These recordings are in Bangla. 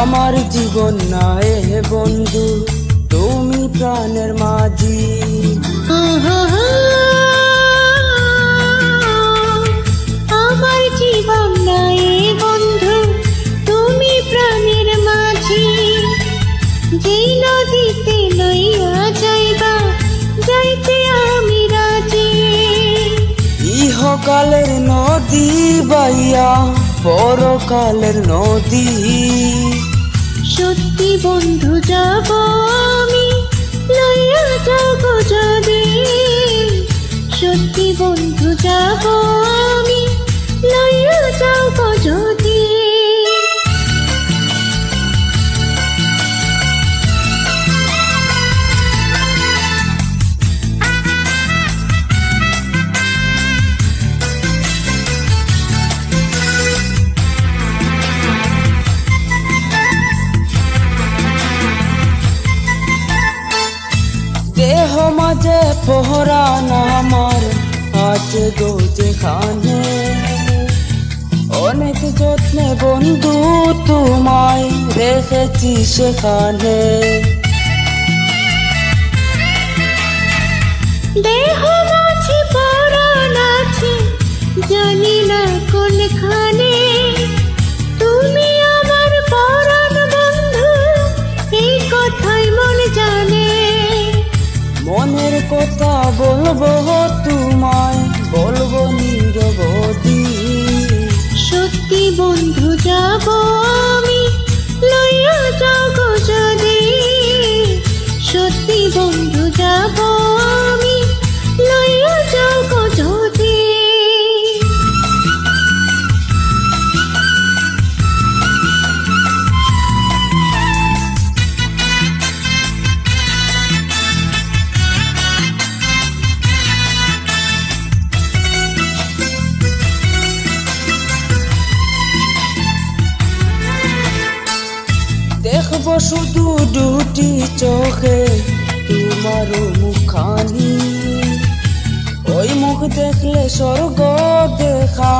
আমার জীবন নয় হে বন্ধু তুমি প্রাণের মাঝি। আমার জীবন নাই বন্ধু তুমি প্রাণের মাঝি। যেই নদীতে লইয়া যাইবা যাইতে আমি রাজি। ইহকালের নদী বাইয়া পরকালের নদী। সত্যি বন্ধু যাব আমি। লইয়া যাব যদি। সত্যি বন্ধু যাব দেহ মাঝে পোহরান আমার আছে গো যেখানে। অনেক যত্নে বন্ধু তোমায় রেখেছি সেখানে। দেহ বলব তোমায় বলব নিরবধি। সত্যি বন্ধু যাব দেখব শুধু দুটি চোখে তোমার মুখানি ওই মুখ দেখলে স্বর্গ দেখা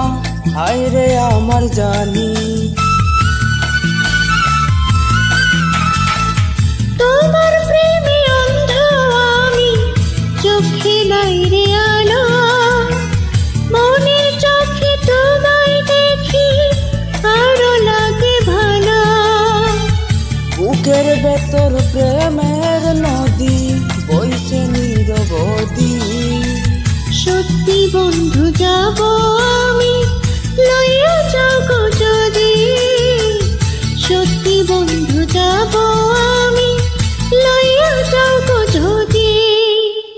হায় রে আমার জানি। বন্ধু যাব আমি লইয়া যাও যদি। সত্যি বন্ধু যাব আমি লইয়া যাও যদি।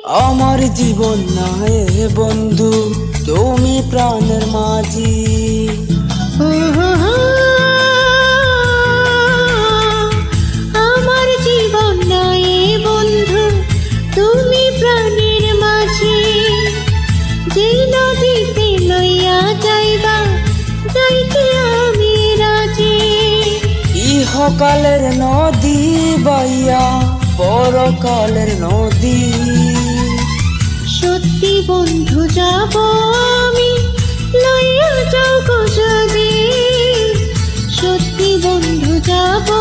আমার জীবন নয় বন্ধু তুমি প্রাণের মাঝি। ইহকালের নদী বাইয়া, পরকালের নদী। সত্যি বন্ধু, যাব আমি, লইয়া যাও যদি। সত্যি বন্ধু, যাব